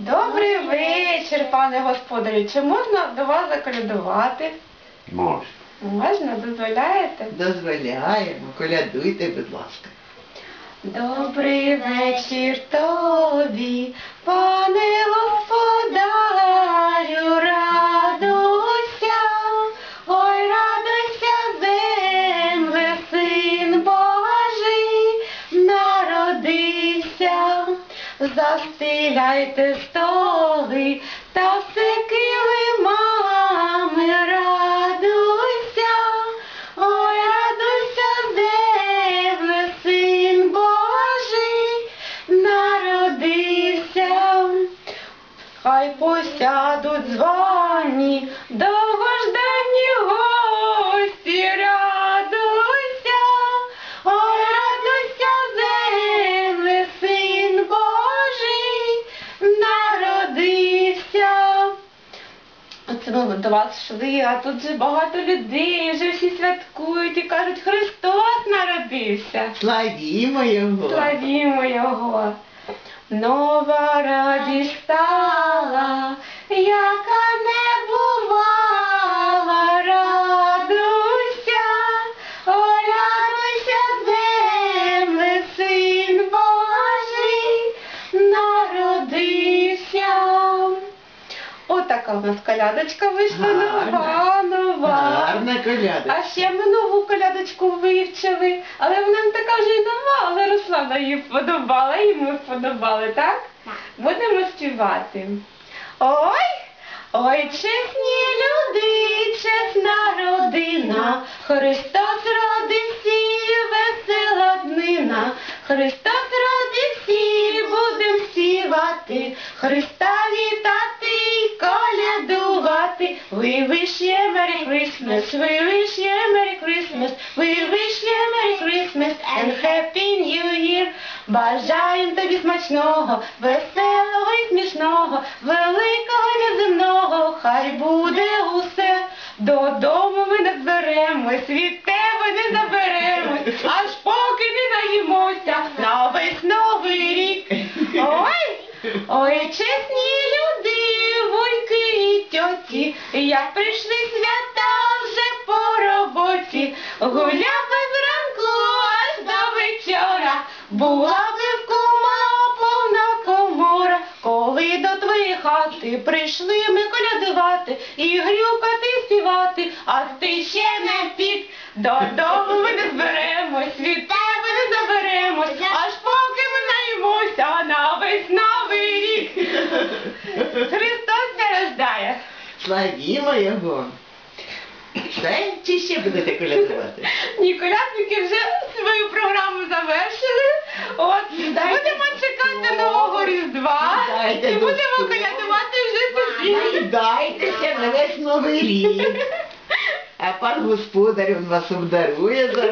Добрий вечір, пане господарю. Чи можна до вас заколядувати? Можна. Можна, дозволяєте? Дозволяємо, колядуйте, будь ласка. Добрий вечір тобі, застеляйте столи та все килимами, радуйся, ой, радуйся, земле, син Божий, народився. Хай посядуть звані, довгождані Ми до вас йшли, а тут же багато людей, вже всі святкують і кажуть, Христос народився. Славімо його. Славімо його. Нова радість стала, Отака у нас колядочка вийшла нова, нова. Гарна коляда. А ще ми нову колядочку вивчили, але вона не така вже й нова, але Руслана її вподобала, і ми вподобали, так? Будемо співати. Ой, ой, чесні люди, чесна родина, Христос родився, весела днина, Христос родився, будем співати, Христа колядувати. We wish you a Merry Christmas, we wish you a Merry Christmas, we wish you a Merry Christmas and Happy New Year. Бажаєм тобі смачного, веселого і смішного, великого і неземного, хай буде усе. Додому ми не зберемось, від тебе не заберемось, аж поки не наїмося на весь новий рік. Ой, ой, чесні як прийшли свята вже по роботі, гуляли зранку аж до вечора, була в кума повна комора, коли до твоєї хати прийшли ми колядувати і грюкати співати, а ти ще не пік, додому ми не зберемось, від тебе не заберемось, аж поки ми наїмося на весь новий рік. Славімо його. Все? Чи ще будете колядувати? Ні, колядники вже свою програму завершили. От будемо чекати нового Різдва Дайте і будемо колядувати вже тоді. Дайтеся на весь новий рік. А пан господар він вас обдарує за